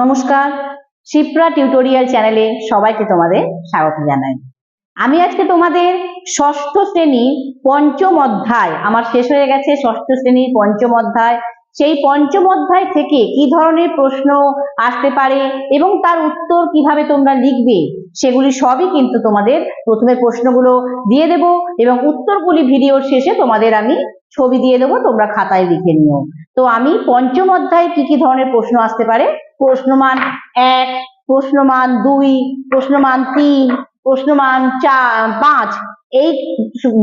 নমস্কার, শিপ্রা টিউটোরিয়াল চ্যানেলে সবাইকে তোমাদের স্বাগত জানাই। আমি আজকে তোমাদের ষষ্ঠ শ্রেণি পঞ্চম অধ্যায়, আমার শেষ হয়ে গেছে ষষ্ঠ শ্রেণির পঞ্চম অধ্যায়। সেই পঞ্চম অধ্যায় থেকে কি ধরনের প্রশ্ন আসতে পারে এবং তার উত্তর কীভাবে তোমরা লিখবে, সেগুলি সবই কিন্তু তোমাদের প্রথমে প্রশ্নগুলো দিয়ে দেব এবং উত্তরগুলি ভিডিওর শেষে তোমাদের আমি ছবি দিয়ে দেবো, তোমরা খাতায় লিখে নিও। তো আমি পঞ্চম অধ্যায়ে কি কি ধরনের প্রশ্ন আসতে পারে? প্রশ্নমান এক, প্রশ্নমান দুই, প্রশ্নমান তিন, প্রশ্নমান চার, পাঁচ। এই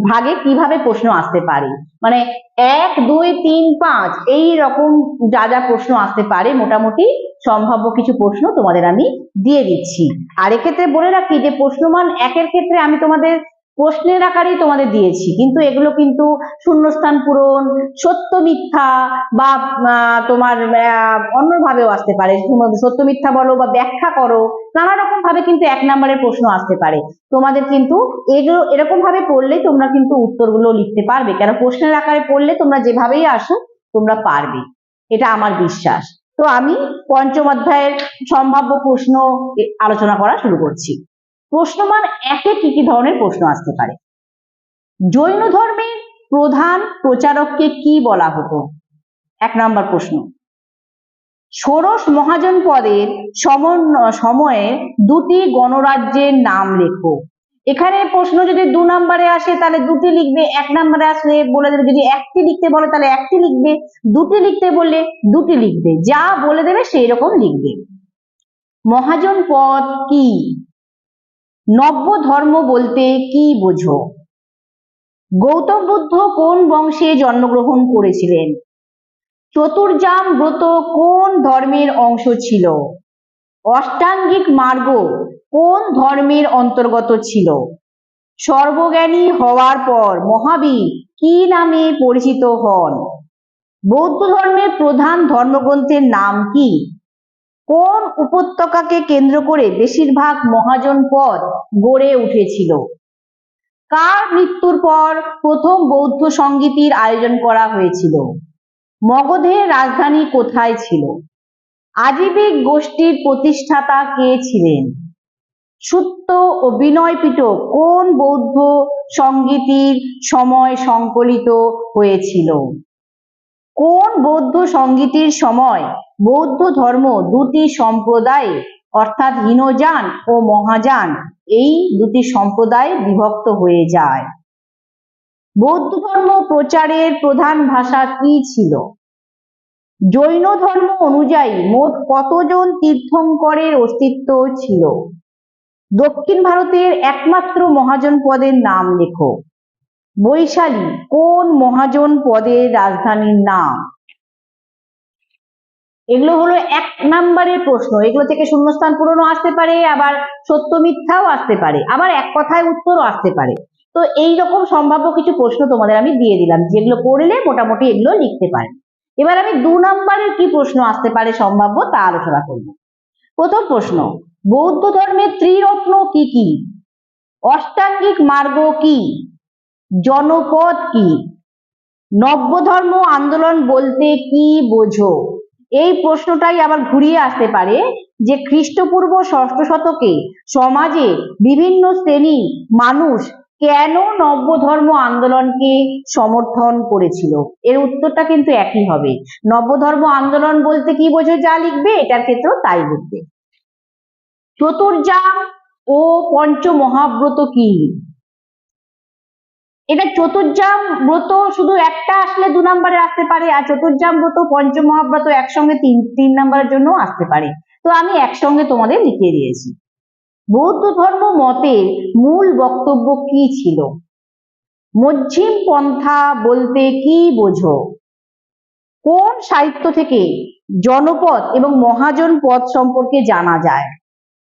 ভাগে কীভাবে প্রশ্ন আসতে পারে? মানে এক, দুই, তিন, পাঁচ, এই রকম যা যা প্রশ্ন আসতে পারে, মোটামুটি সম্ভাব্য কিছু প্রশ্ন তোমাদের আমি দিয়ে দিচ্ছি। আর এক্ষেত্রে বলে রাখি যে প্রশ্নমান একের ক্ষেত্রে আমি তোমাদের প্রশ্নের আকারেই তোমাদের দিয়েছি। কিন্তু এগুলো কিন্তু শূন্যস্থান পূরণ, সত্য মিথ্যা বা তোমার অন্যভাবেও আসতে পারে। সত্য মিথ্যা বলো বা ব্যাখ্যা করো নানা রকম ভাবে কিন্তু এক নম্বরের প্রশ্ন আসতে পারে। তোমাদের কিন্তু এগুলো এরকম ভাবে পড়লেই তোমরা কিন্তু উত্তরগুলো লিখতে পারবে। কেন? প্রশ্নের আকারে পড়লে তোমরা যেভাবেই আসো, তোমরা পারবে। এটা আমার বিশ্বাস। তো আমি পঞ্চম অধ্যায়ের সম্ভাব্য প্রশ্ন আলোচনা করা শুরু করছি। প্রশ্নমান একে কি কি ধরনের প্রশ্ন আসতে পারে? জৈন ধর্মের প্রধান প্রচারককে কি বলা হতো? এক নম্বর প্রশ্ন। ষোড়শ মহাজন পদের সময়ে দুটি গণরাজ্যের নাম লেখো। এখানে প্রশ্ন যদি দু নম্বরে আসে, তাহলে দুটি লিখবে, এক নম্বরে আসলে বলে দেবে, যদি একটি লিখতে বলে, তাহলে একটি লিখবে। দুটি লিখতে বললে দুটি লিখবে। যা বলে দেবে সেই রকম লিখবে। মহাজন পদ কি? নব্য ধর্ম বলতে কি বোঝো? গৌতম বুদ্ধ কোন বংশে জন্মগ্রহণ করেছিলেন? চতুর্জাম ব্রত কোন ধর্মের অংশ ছিল? অষ্টাঙ্গিক মার্গ কোন ধর্মের অন্তর্গত ছিল? সর্বজ্ঞানী হওয়ার পর মহাবীর কি নামে পরিচিত হন? বৌদ্ধ ধর্মের প্রধান ধর্মগ্রন্থের নাম কি? কোন উপত্যকাকে কেন্দ্র করে বেশিরভাগ মহাজন পদ গড়ে উঠেছিল? কার মৃত্যুর পর প্রথম বৌদ্ধ সঙ্গীতির আয়োজন করা হয়েছিল? মগধের রাজধানী কোথায় ছিল? আজীবিক গোষ্ঠীর প্রতিষ্ঠাতা কে ছিলেন? সুত্ত ও বিনয় পিটক কোন বৌদ্ধ সঙ্গীতির সময় সংকলিত হয়েছিল? কোন বৌদ্ধ সঙ্গীতির সময় বৌদ্ধ ধর্ম দুটি সম্প্রদায়, অর্থাৎ হীনযান ও মহাযান, এই দুটি সম্প্রদায় বিভক্ত হয়ে যায়? বৌদ্ধ ধর্ম প্রচারের প্রধান ভাষা কি ছিল? জৈন ধর্ম অনুযায়ী মোট কতজন তীর্থঙ্করের অস্তিত্ব ছিল? দক্ষিণ ভারতের একমাত্র মহাজন পদের নাম লেখো। বৈশালী, কোন মহাজন পদের রাজধানীর নাম? এগুলো হলো এক নাম্বারের প্রশ্ন। এগুলো থেকে শূন্যস্থান পূরণও আসতে পারে, আবার সত্য মিথ্যাও আসতে পারে, আবার এক কথায় উত্তরও আসতে পারে। তো এই রকম সম্ভাব্য কিছু প্রশ্ন তোমাদের আমি দিয়ে দিলাম, যেগুলো পড়লে মোটামুটি এগুলো লিখতে পারে। এবার আমি দু নম্বরের কি প্রশ্ন আসতে পারে সম্ভাব্য তা আলোচনা করব। প্রথম প্রশ্ন, বৌদ্ধ ধর্মের ত্রিরত্ন কি কি? অষ্টাঙ্গিক মার্গ কি? জনপদ কি? নব্য ধর্ম আন্দোলন বলতে কি বোঝো? এই প্রশ্নটাই আবার ঘুরিয়ে আসতে পারে যে খ্রিস্টপূর্ব ষষ্ঠ শতকে সমাজে বিভিন্ন শ্রেণি মানুষ কেন নব্য ধর্ম আন্দোলনকে সমর্থন করেছিল? এর উত্তরটা কিন্তু একই হবে। নব্য ধর্ম আন্দোলন বলতে কি বোঝো? যা লিখবে, এটার ক্ষেত্রেও তাই লিখবে। চতুর্জাম ও পঞ্চমহাব্রত কি? এটা চতুর্জাম ব্রত শুধু একটা আসলে দু নম্বরে আসতে পারে, আর চতুর্জাম ব্রত পঞ্চ মহাব্রত একসঙ্গে তিন তিন নম্বরের জন্য আসতে পারে। তো আমি একসঙ্গে তোমাদের লিখে দিয়েছি। বৌদ্ধ ধর্ম মতের মূল বক্তব্য কি ছিল? মধ্যম পন্থা বলতে কি বোঝো? কোন সাহিত্য থেকে জনপদ এবং মহাজন পদ সম্পর্কে জানা যায়?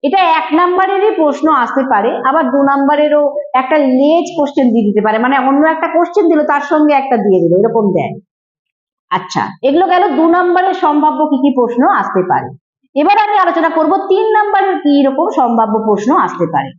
এটা এক নাম্বারেরই প্রশ্ন আসতে পারে, আবার দু নাম্বারেরও একটা লেজ কোশ্চেন দিয়ে দিতে পারে মানে অন্য একটা কোশ্চেন দিল, তার সঙ্গে একটা দিয়ে দিল, এরকম দেয়। আচ্ছা এগুলো গেল দু নাম্বারের সম্ভাব্য কি কি প্রশ্ন আসতে পারে। এবার আমি আলোচনা করব তিন নাম্বারের কি রকম সম্ভাব্য প্রশ্ন আসতে পারে।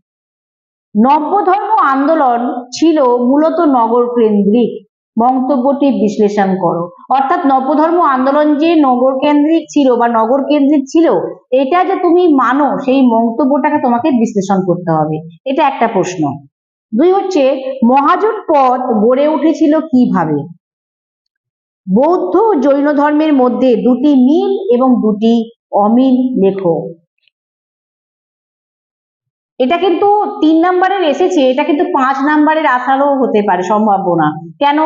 নব্য ধর্ম আন্দোলন ছিল মূলত নগর কেন্দ্রিক। মন্তব্যটি বিশ্লেষণ করো। অর্থাৎ নবধর্ম আন্দোলন যে নগর কেন্দ্রিক ছিল বা নগর কেন্দ্রিক ছিল, এটা যে তুমি মানো, সেই মন্তব্যটাকে তোমাকে বিশ্লেষণ করতে হবে। এটা একটা প্রশ্ন। দুই হচ্ছে মহাজন পথ গড়ে উঠেছিল কীভাবে? বৌদ্ধ জৈন ধর্মের মধ্যে দুটি মিল এবং দুটি অমিল লেখো। এটা কিন্তু তিন নাম্বারের এসেছে, এটা কিন্তু পাঁচ নাম্বারের আসারও হতে পারে সম্ভাবনা কেন?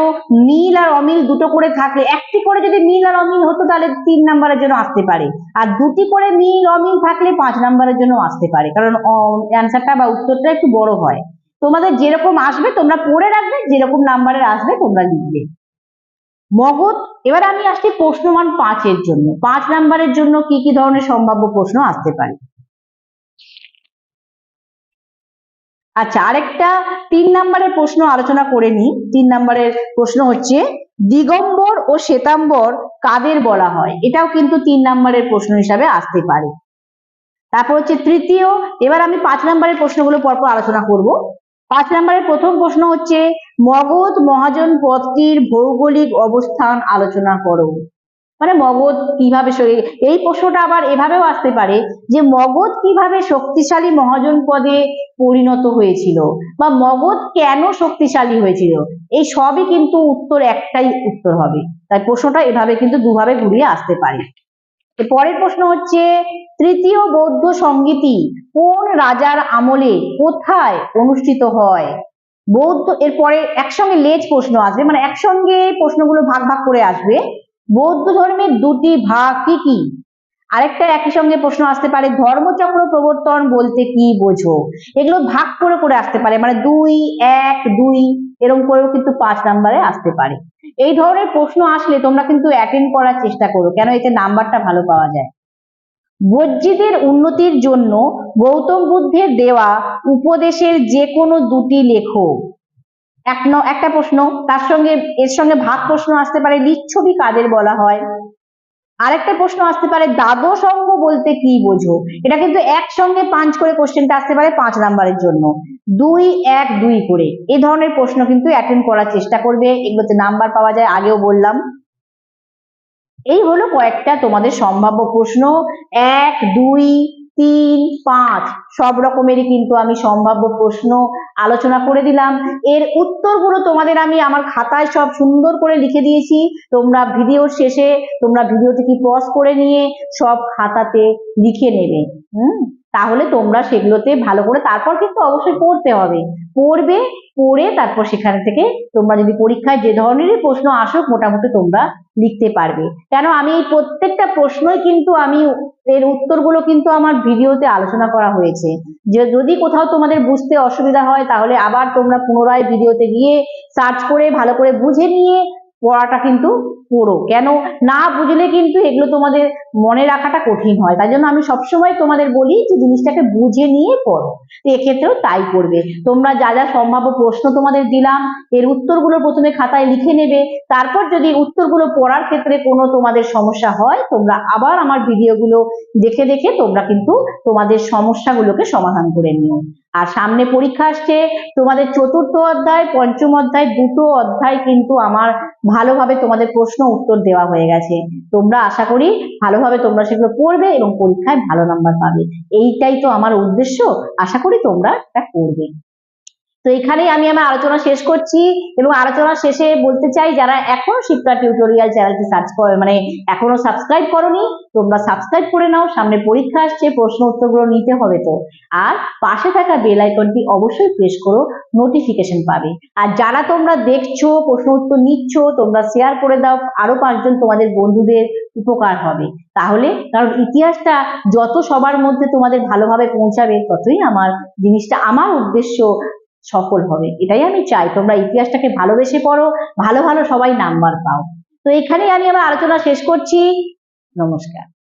মিল আর অমিল দুটো করে থাকলে, একটি করে যদি মিল আর অমিল হতো তাহলে তিন নাম্বারের জন্য আসতে পারে। আর দুটি করে মিল অমিল থাকলে পাঁচ নাম্বারের জন্য আসতে পারে। কারণ অ্যান্সারটা বা উত্তরটা একটু বড় হয়। তোমাদের যেরকম আসবে, তোমরা পড়ে রাখবে, যেরকম নাম্বারের আসবে, তোমরা লিখবে। মগধ, এবার আমি আসছি প্রশ্নমান পাঁচের জন্য। পাঁচ নাম্বারের জন্য কি কি ধরনের সম্ভাব্য প্রশ্ন আসতে পারে? আচ্ছা আরেকটা তিন নাম্বারের প্রশ্ন আলোচনা করে নি তিন নাম্বারের প্রশ্ন হচ্ছে, দিগম্বর ও শ্বেতাম্বর কাদের বলা হয়? এটাও কিন্তু তিন নাম্বারের প্রশ্ন হিসাবে আসতে পারে। তারপর হচ্ছে তৃতীয়, এবার আমি পাঁচ নাম্বারের প্রশ্নগুলো পরপর আলোচনা করব। পাঁচ নাম্বারের প্রথম প্রশ্ন হচ্ছে, মগধ মহাজন পদটির ভৌগোলিক অবস্থান আলোচনা করো। মানে মগধ কীভাবে এই প্রশ্নটা আবার এভাবেও আসতে পারে যে মগধ কীভাবে শক্তিশালী মহাজন পদে পরিণত হয়েছিল বা মগধ কেন শক্তিশালী হয়েছিল, এই সবই কিন্তু উত্তর একটাই উত্তর হবে। তাই প্রশ্নটা এভাবে কিন্তু দুভাবে ঘুরিয়ে আসতে পারে। পরের প্রশ্ন হচ্ছে, তৃতীয় বৌদ্ধ সঙ্গীতি কোন রাজার আমলে কোথায় অনুষ্ঠিত হয়? বৌদ্ধ, এরপরে একসঙ্গে লেজ প্রশ্ন আসবে মানে একসঙ্গে প্রশ্নগুলো ভাগ ভাগ করে আসবে। বৌদ্ধ ধর্মের দুটি ভাগ কি কি? আরেকটা একই সঙ্গে প্রশ্ন আসতে পারে, ধর্মচক্র প্রবর্তন বলতে কি বোঝো? এগুলো ভাগ করে করে আসতে পারে মানে দুই, এক, দুই এরকম করেও কিন্তু পাঁচ নাম্বারে আসতে পারে। এই ধরনের প্রশ্ন আসলে তোমরা কিন্তু অ্যাটেন্ড করার চেষ্টা করো, কেন এতে নাম্বারটা ভালো পাওয়া যায়। বজ্জিদের উন্নতির জন্য গৌতম বুদ্ধের দেওয়া উপদেশের যে কোনো দুটি লেখো। এক একটা প্রশ্ন, তার সঙ্গে, এর সঙ্গে ভাগ প্রশ্ন আসতে পারে লিচ্ছবি কাদের বলা হয়? আরেকটা প্রশ্ন আসতে পারে দ্বাদশ অঙ্গ বলতে কি বোঝো? এটা কিন্তু একসঙ্গে পাঁচ করে কোশ্চেনটা আসতে পারে পাঁচ নাম্বারের জন্য। দুই, এক, দুই করে। এই ধরনের প্রশ্ন কিন্তু অ্যাটেন্ড করার চেষ্টা করবে। এগুলোতে নাম্বার পাওয়া যায়, আগেও বললাম। এই হলো কয়েকটা তোমাদের সম্ভাব্য প্রশ্ন। এক, দুই তিন, পাঁচ, সব রকমেরই কিন্তু আমি সম্ভাব্য প্রশ্ন আলোচনা করে দিলাম। এর উত্তরগুলো তোমাদের আমি আমার খাতায় সব সুন্দর করে লিখে দিয়েছি। তোমরা ভিডিওর শেষে, তোমরা ভিডিওটিকে পজ করে নিয়ে সব খাতাতে লিখে নেবে। হুম? তাহলে তোমরা সেগুলোতে ভালো করে তারপর কিন্তু অবশ্যই পড়তে হবে। পড়বে, পড়ে তারপর সেখান থেকে তোমরা যদি পরীক্ষায় যে ধরনেরই প্রশ্ন আসুক, মোটামুটি তোমরা লিখতে পারবে। কেন আমি এই প্রত্যেকটা প্রশ্নই কিন্তু আমি এর উত্তরগুলো কিন্তু আমার ভিডিওতে আলোচনা করা হয়েছে। যে যদি কোথাও তোমাদের বুঝতে অসুবিধা হয়, তাহলে আবার তোমরা পুনরায় ভিডিওতে গিয়ে সার্চ করে, ভালো করে বুঝে নিয়ে পড়াটা কিন্তু পড়ো কেন না বুঝলে কিন্তু এগুলো তোমাদের মনে রাখাটা কঠিন হয়। তাই জন্য আমি সবসময় তোমাদের বলি যে জিনিসটাকে বুঝে নিয়ে পড়ো। তো এক্ষেত্রেও তাই করবে। তোমরা যা যা সম্ভাব্য প্রশ্ন তোমাদের দিলাম, এর উত্তরগুলো প্রথমে খাতায় লিখে নেবে। তারপর যদি উত্তরগুলো পড়ার ক্ষেত্রে কোনো তোমাদের সমস্যা হয়, তোমরা আবার আমার ভিডিওগুলো দেখে দেখে তোমরা কিন্তু তোমাদের সমস্যাগুলোকে সমাধান করে নিও। আর সামনে পরীক্ষা আসছে, তোমাদের চতুর্থ অধ্যায়, পঞ্চম অধ্যায়, দুটো অধ্যায় কিন্তু আমার ভালোভাবে তোমাদের প্রশ্ন উত্তর দেওয়া হয়ে গেছে। তোমরা আশা করি ভালোভাবে তোমরা সেগুলো পড়বে এবং পরীক্ষায় ভালো নাম্বার পাবে। এইটাই তো আমার উদ্দেশ্য। আশা করি তোমরা এটা করবে তো এখানেই আমি আমার আলোচনা শেষ করছি এবং আলোচনা শেষে বলতে চাই, যারা এখনও শিক্ষা টিউটোরিয়াল চ্যানেলটি সার্চ করে মানে এখনও সাবস্ক্রাইব করনি, তোমরা সাবস্ক্রাইব করে নাও, সামনে পরীক্ষা আসছে, প্রশ্ন উত্তরগুলো নিতে হবে তো। আর পাশে থাকা বেল আইকনটি অবশ্যই প্রেস করো নোটিফিকেশন পাবে। আর যারা তোমরা দেখছ, প্রশ্ন উত্তর নিচ্ছ, তোমরা শেয়ার করে দাও, আরও পাঁচজন তোমাদের বন্ধুদের উপকার হবে। তাহলে কারণ ইতিহাসটা যত সবার মধ্যে তোমাদের ভালোভাবে পৌঁছাবে, ততই আমার জিনিসটা, আমার উদ্দেশ্য সফল হবে। এটাই আমি চাই। তোমরা ইতিহাসটাকে ভালোবেসে পড়ো, ভালো ভালো সবাই নাম্বার পাও। তো এখানেই আমি আমার আলোচনা শেষ করছি। নমস্কার।